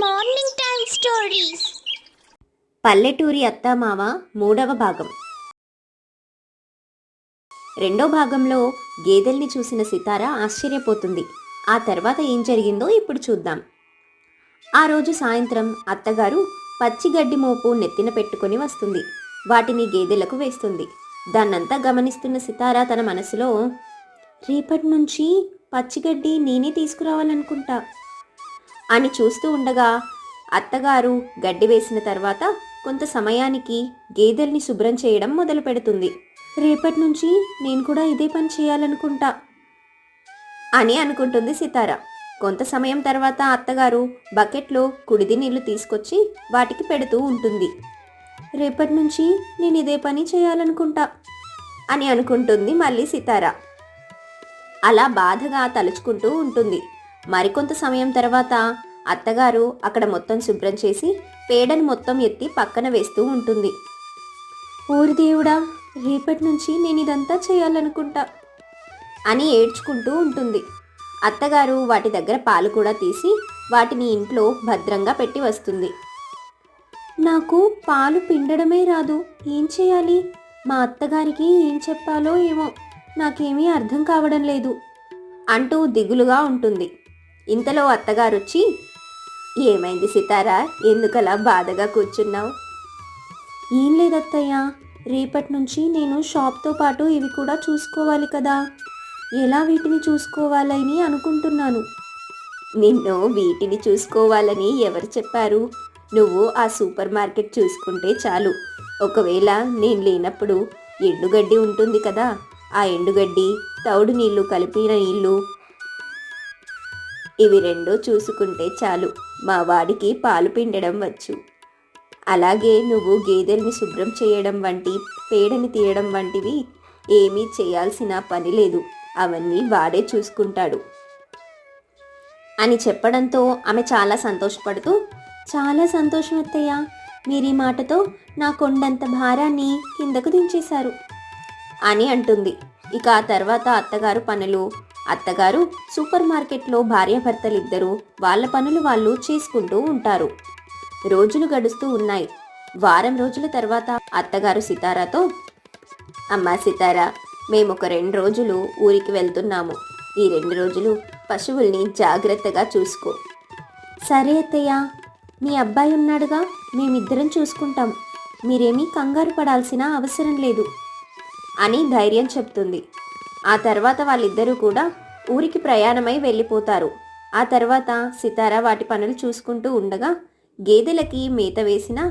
Morning time stories. పల్లెటూరి అత్తామావ మూడవ భాగం. రెండో భాగంలో గేదెల్ని చూసిన సితార ఆశ్చర్యపోతుంది. ఆ తర్వాత ఏం జరిగిందో ఇప్పుడు చూద్దాం. ఆ రోజు సాయంత్రం అత్తగారు పచ్చిగడ్డి మోపు నెత్తిన పెట్టుకొని వస్తుంది. వాటిని గేదెలకు వేస్తుంది. దాన్నంతా గమనిస్తున్న సితార తన మనసులో రేపటి నుంచి పచ్చిగడ్డి నేనే తీసుకురావాలనుకుంటా. అని చూస్తూ ఉండగా అత్తగారు గడ్డి వేసిన తర్వాత కొంత సమయానికి గేదెల్ని శుభ్రం చేయడం మొదలు పెడుతుంది. రేపటి నుంచి నేను కూడా ఇదే పని చేయాలనుకుంటా అని అనుకుంటుంది సితార. కొంత సమయం తర్వాత అత్తగారు బకెట్లో కుడిది నీళ్ళు తీసుకొచ్చి వాటికి పెడుతూ ఉంటుంది. రేపటి నుంచి నేను ఇదే పని చేయాలనుకుంటా అని అనుకుంటుంది మళ్ళీ సితార. అలా బాధగా తలుచుకుంటూ ఉంటుంది. మరికొంత సమయం తర్వాత అత్తగారు అక్కడ మొత్తం శుభ్రం చేసి పేడను మొత్తం ఎత్తి పక్కన వేస్తూ ఉంటుంది. ఊరి దేవుడా రేపటి నుంచి నేను ఇదంతా చేయాలనుకుంటా అని ఏడ్చుకుంటూ ఉంటుంది. అత్తగారు వాటి దగ్గర పాలు కూడా తీసి వాటిని ఇంట్లో భద్రంగా పెట్టి వస్తుంది. నాకు పాలు పిండడమే రాదు ఏం చేయాలి? మా అత్తగారికి ఏం చెప్పాలో ఏమో నాకేమీ అర్థం కావడం లేదు అంటూ దిగులుగా ఉంటుంది. ఇంతలో అత్తగారు వచ్చి ఏమైంది సితారా? ఎందుకలా బాధగా కూర్చున్నావు? ఏం లేదత్తయ్య. రేపటి నుంచి నేను షాప్తో పాటు ఇవి కూడా చూసుకోవాలి కదా. ఎలా వీటిని చూసుకోవాలని అనుకుంటున్నాను? నిన్ను వీటిని చూసుకోవాలని ఎవరు చెప్పారు? నువ్వు ఆ సూపర్ మార్కెట్ చూసుకుంటే చాలు. ఒకవేళ నేను లేనప్పుడు ఎండుగడ్డి ఉంటుంది కదా. ఆ ఎండుగడ్డి తౌడు నీళ్ళు కలిపిన నీళ్ళు ఇవి రెండో చూసుకుంటే చాలు. మా వాడికి పాలు పిండడం వచ్చు. అలాగే నువ్వు గేదెల్ని శుభ్రం చేయడం వంటి పేడని తీయడం వంటివి ఏమీ చేయాల్సిన పని లేదు. అవన్నీ వాడే చూసుకుంటాడు. అని చెప్పడంతో ఆమె చాలా సంతోషపడుతూ చాలా సంతోషం అత్తయ్య. మీరు ఈ మాటతో నా కొండంత భారాన్ని కిందకు దించేశారు అని అంటుంది. ఇక ఆ తర్వాత అత్తగారు పనులు అత్తగారు సూపర్ మార్కెట్లో భార్యాభర్తలిద్దరూ వాళ్ళ పనులు వాళ్ళు చేసుకుంటూ ఉంటారు. రోజులు గడుస్తూ ఉన్నాయి. వారం రోజుల తర్వాత అత్తగారు సితారాతో అమ్మా సితారా మేము ఒక రెండు రోజులు ఊరికి వెళ్తున్నాము. ఈ రెండు రోజులు పశువుల్ని జాగ్రత్తగా చూసుకో. సరే అత్తయ్య మీ అబ్బాయి ఉన్నాడుగా మేమిద్దరం చూసుకుంటాం. మీరేమీ కంగారు పడాల్సిన అవసరం లేదు. అని ధైర్యం చెప్తుంది. ఆ తర్వాత వాళ్ళిద్దరూ కూడా ఊరికి ప్రయాణమై వెళ్ళిపోతారు. ఆ తర్వాత సితార వాటి పనులు చూసుకుంటూ ఉండగా గేదెలకి మేత వేసినా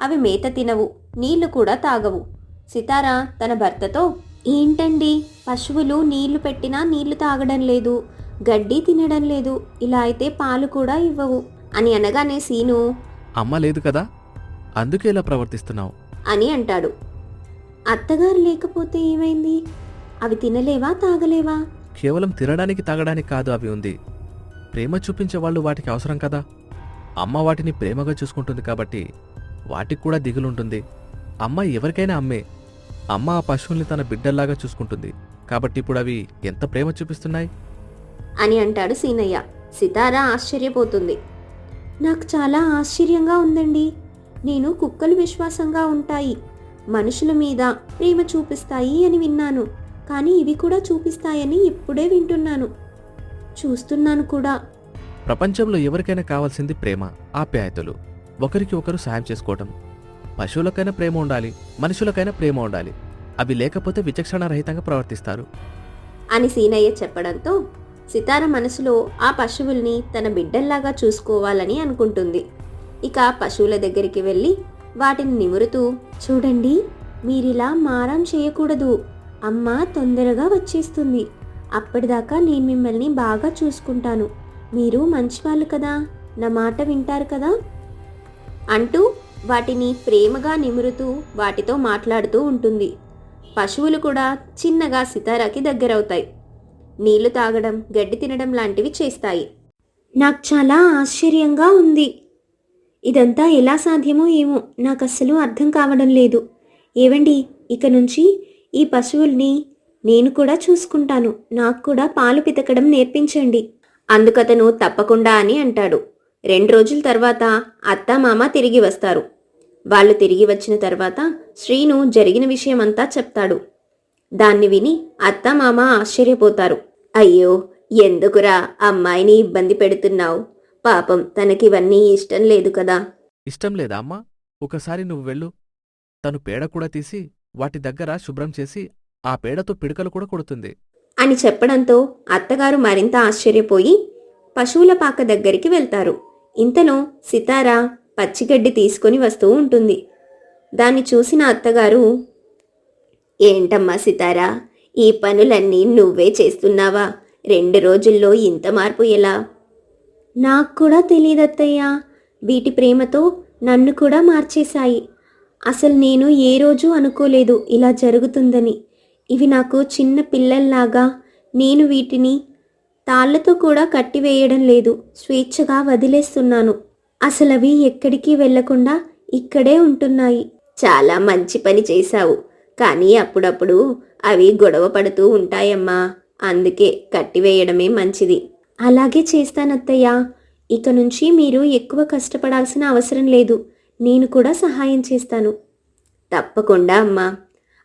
అవి మేత తినవు నీళ్ళు కూడా తాగవు. సితార తన భర్తతో ఏంటండి పశువులు నీళ్ళు పెట్టినా నీళ్ళు తాగడం లేదు గడ్డి తినడం లేదు ఇలా అయితే పాలు కూడా ఇవ్వవు అని అనగానే సీను అమ్మ లేదు కదా అందుకే ఇలా ప్రవర్తిస్తున్నావు అని అంటాడు. అత్తగారు లేకపోతే ఏమైంది? అవి తినలేవా తాగలేవా? కేవలం తినడానికి తాగడానికి కాదు అవి ఉంది. ప్రేమ చూపించే వాళ్ళు వాటికి అవసరం కదా. అమ్మ వాటిని ప్రేమగా చూసుకుంటుంది కాబట్టి వాటికి కూడా దిగులుంటుంది. అమ్మ ఎవరికైనా అమ్మే. అమ్మ ఆ పశువుల్ని తన బిడ్డల్లాగా చూసుకుంటుంది. కాబట్టి ఇప్పుడు అవి ఎంత ప్రేమ చూపిస్తున్నాయి? అని అంటాడు సీనయ్య. సితార ఆశ్చర్యపోతుంది. నాకు చాలా ఆశ్చర్యంగా ఉందండి. నేను కుక్కలు విశ్వాసంగా ఉంటాయి. మనుషుల మీద ప్రేమ చూపిస్తాయి అని విన్నాను. కానీ ఇవి కూడా చూపిస్తాయని ఇప్పుడే వింటున్నాను. చూస్తున్నాను కూడా. ప్రపంచంలో ఎవరికైనా కావాల్సింది ప్రేమ ఆప్యాయతలు. ఒకరికి ఒకరు సాయం చేసుకోవటం. పశువులకైనా ప్రేమ ఉండాలి మనుషులకైనా ప్రేమ ఉండాలి. అవి లేకపోతే విచక్షణ రహితంగా ప్రవర్తిస్తారు. అని సీనయ్య చెప్పడంతో సితార మనసులో ఆ పశువుల్ని తన బిడ్డల్లాగా చూసుకోవాలని అనుకుంటుంది. ఇక పశువుల దగ్గరికి వెళ్ళి వాటిని నిమురుతూ చూడండి మీరిలా మారం చేయకూడదు. అమ్మ తొందరగా వచ్చేస్తుంది. అప్పటిదాకా నేను మిమ్మల్ని బాగా చూసుకుంటాను. మీరు మంచివాళ్ళు కదా? నా మాట వింటారు కదా? అంటూ వాటిని ప్రేమగా నిమురుతూ వాటితో మాట్లాడుతూ ఉంటుంది. పశువులు కూడా చిన్నగా సితారాకి దగ్గరవుతాయి. నీళ్ళు తాగడం గడ్డి తినడం లాంటివి చేస్తాయి. నాకు చాలా ఆశ్చర్యంగా ఉంది. ఇదంతా ఎలా సాధ్యమో ఏమో నాకు అస్సలు అర్థం కావడం లేదు. ఏవండి ఇక నుంచి ఈ పశువుల్ని నేను కూడా చూసుకుంటాను. నాకు కూడా పాలు పితకడం నేర్పించండి. అందుకతను తప్పకుండా అని అంటాడు. రెండు రోజుల తర్వాత అత్త మామ తిరిగి వస్తారు. వాళ్ళు తిరిగి వచ్చిన తర్వాత శ్రీను జరిగిన విషయమంతా చెప్తాడు. దాన్ని విని అత్త మామ ఆశ్చర్యపోతారు. అయ్యో ఎందుకురా అమ్మాయిని ఇబ్బంది పెడుతున్నావు? పాపం తనకివన్నీ ఇష్టం లేదు కదా. ఇష్టం లేదా అమ్మా? ఒకసారి నువ్వు వెళ్ళు. తను పేడ కూడా తీసి వాటి దగ్గర శుభ్రం చేసి ఆ పేడతో పిడకలు కూడా కొడుతుంది. అని చెప్పడంతో అత్తగారు మరింత ఆశ్చర్యపోయి పశువుల పాక దగ్గరికి వెళ్తారు. ఇంతలో సితారా పచ్చిగడ్డి తీసుకొని వస్తూ ఉంటుంది. దాన్ని చూసిన అత్తగారు ఏంటమ్మా సితారా ఈ పనులన్నీ నువ్వే చేస్తున్నావా? రెండు రోజుల్లో ఇంత మార్పు ఎలా? నాకు కూడా తెలియదత్తయ్యా వీటి ప్రేమతో నన్ను కూడా మార్చేశాయి. అసలు నేను ఏ రోజు అనుకోలేదు ఇలా జరుగుతుందని. ఇవి నాకు చిన్న పిల్లల్లాగా నేను వీటిని తాళ్ళతో కూడా కట్టివేయడం లేదు. స్వేచ్ఛగా వదిలేస్తున్నాను. అసలు అవి ఎక్కడికి వెళ్ళకుండా ఇక్కడే ఉంటున్నాయి. చాలా మంచి పని చేశావు. కానీ అప్పుడప్పుడు అవి గొడవ పడుతూ ఉంటాయమ్మా. అందుకే కట్టివేయడమే మంచిది. అలాగే చేస్తానత్తయ్యా. ఇక నుంచి మీరు ఎక్కువ కష్టపడాల్సిన అవసరం లేదు. నేను కూడా సహాయం చేస్తాను. తప్పకుండా అమ్మా.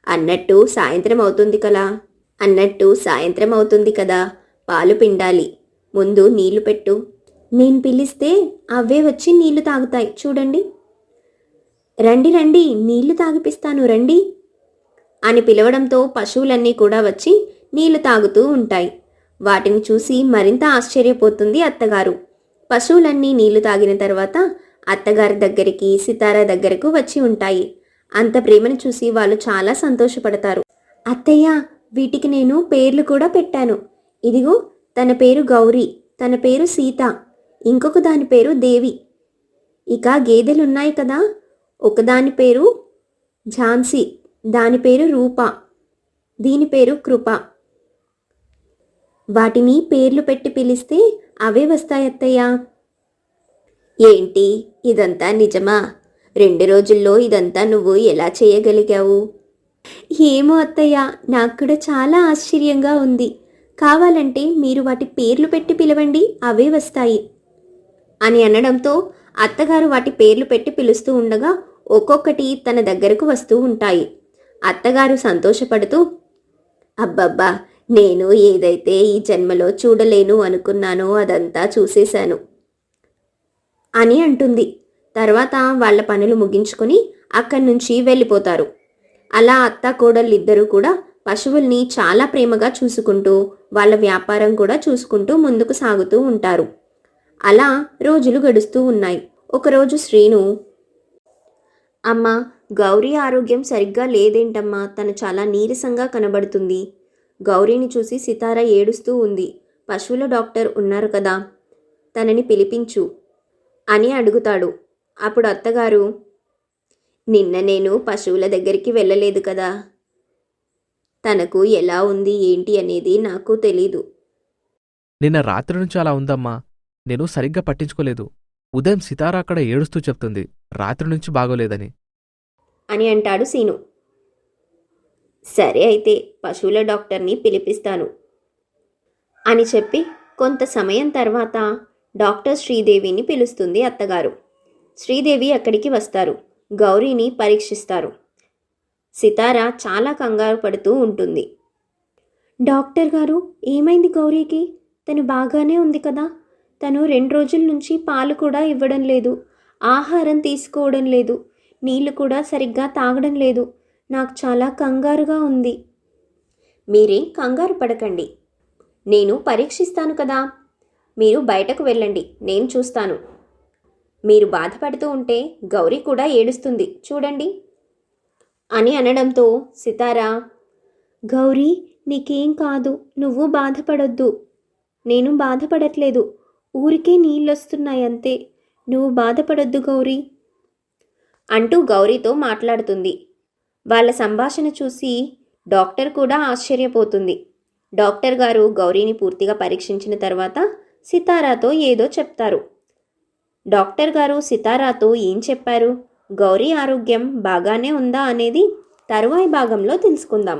అన్నట్టు సాయంత్రం అవుతుంది కదా. అన్నట్టు సాయంత్రం అవుతుంది కదా. పాలు పిండాలి. ముందు నీళ్ళు పెట్టు. నేను పిలిస్తే అవే వచ్చి నీళ్ళు తాగుతాయి. చూడండి. రండి రండి. నీళ్ళు తాగిపిస్తాను. రండి. అని పిలవడంతో పశువులన్నీ కూడా వచ్చి నీళ్ళు తాగుతూ ఉంటాయి. వాటిని చూసి మరింత ఆశ్చర్యపోతుంది అత్తగారు. పశువులన్నీ నీళ్ళు తాగిన తర్వాత అత్తగారి దగ్గరికి సితార దగ్గరకు వచ్చి ఉంటాయి. అంత ప్రేమను చూసి వాళ్ళు చాలా సంతోషపడతారు. అత్తయ్య వీటికి నేను పేర్లు కూడా పెట్టాను. ఇదిగో తన పేరు గౌరీ తన పేరు సీత ఇంకొక దాని పేరు దేవి. ఇక గేదెలున్నాయి కదా ఒకదాని పేరు ఝాన్సీ దాని పేరు రూప దీని పేరు కృప. వాటిని పేర్లు పెట్టి పిలిస్తే అవే వస్తాయత్తయ్యా. ఏంటి? ఇదంతా నిజమా? రెండు రోజుల్లో ఇదంతా నువ్వు ఎలా చేయగలిగావు? ఏమో అత్తయ్య నాకు కూడా చాలా ఆశ్చర్యంగా ఉంది. కావాలంటే మీరు వాటి పేర్లు పెట్టి పిలవండి అవే వస్తాయి. అని అనడంతో అత్తగారు వాటి పేర్లు పెట్టి పిలుస్తూ ఉండగా ఒక్కొక్కటి తన దగ్గరకు వస్తూ ఉంటాయి. అత్తగారు సంతోషపడుతూ అబ్బబ్బా నేను ఏదైతే ఈ జన్మలో చూడలేను అనుకున్నానో అదంతా చూసేశాను. అని అంటుంది. తర్వాత వాళ్ళ పనులు ముగించుకొని అక్కడి నుంచి వెళ్ళిపోతారు. అలా అత్త కోడళ్ళిద్దరూ కూడా పశువుల్ని చాలా ప్రేమగా చూసుకుంటూ వాళ్ళ వ్యాపారం కూడా చూసుకుంటూ ముందుకు సాగుతూ ఉంటారు. అలా రోజులు గడుస్తూ ఉన్నాయి. ఒకరోజు శ్రీను అమ్మా గౌరీ ఆరోగ్యం సరిగ్గా లేదేంటమ్మా? తను చాలా నీరసంగా కనబడుతుంది. గౌరీని చూసి సితార ఏడుస్తూ ఉంది. పశువుల డాక్టర్ ఉన్నారు కదా. తనని పిలిపించు. అని అడుగుతాడు. అప్పుడు అత్తగారు నిన్న నేను పశువుల దగ్గరికి వెళ్ళలేదు కదా. తనకు ఎలా ఉంది ఏంటి అనేది నాకు తెలీదు. నిన్న రాత్రి నుంచి అలా ఉందమ్మా. నేను సరిగ్గా పట్టించుకోలేదు. ఉదయం సితార అక్కడ ఏడుస్తూ చెప్తుంది రాత్రి నుంచి బాగోలేదని. అని అంటాడు సీను. సరే అయితే పశువుల డాక్టర్ని పిలిపిస్తాను. అని చెప్పి కొంత సమయం తర్వాత డాక్టర్ శ్రీదేవిని పిలుస్తుంది అత్తగారు. శ్రీదేవి అక్కడికి వస్తారు. గౌరీని పరీక్షిస్తారు. సితార చాలా కంగారు పడుతూ ఉంటుంది. డాక్టర్ గారు ఏమైంది గౌరీకి? తను బాగానే ఉంది కదా? తను రెండు రోజుల నుంచి పాలు కూడా ఇవ్వడం లేదు. ఆహారం తీసుకోవడం లేదు. నీళ్ళు కూడా సరిగ్గా తాగడం లేదు. నాకు చాలా కంగారుగా ఉంది. మీరేం కంగారు పడకండి. నేను పరీక్షిస్తాను కదా. మీరు బయటకు వెళ్ళండి నేను చూస్తాను. మీరు బాధపడుతూ ఉంటే గౌరీ కూడా ఏడుస్తుంది చూడండి. అని అనడంతో సితారా గౌరీ నీకేం కాదు నువ్వు బాధపడొద్దు. నేను బాధపడట్లేదు ఊరికే నీళ్ళొస్తున్నాయంతే నువ్వు బాధపడొద్దు గౌరీ అంటూ గౌరీతో మాట్లాడుతుంది. వాళ్ళ సంభాషణ చూసి డాక్టర్ కూడా ఆశ్చర్యపోతుంది. డాక్టర్ గారు గౌరీని పూర్తిగా పరీక్షించిన తర్వాత సితారాతో ఏదో చెప్తారు. డాక్టర్ గారు సితారాతో ఏం చెప్పారు? గౌరీ ఆరోగ్యం బాగానే ఉందా అనేది తరువాయి భాగంలో తెలుసుకుందాం.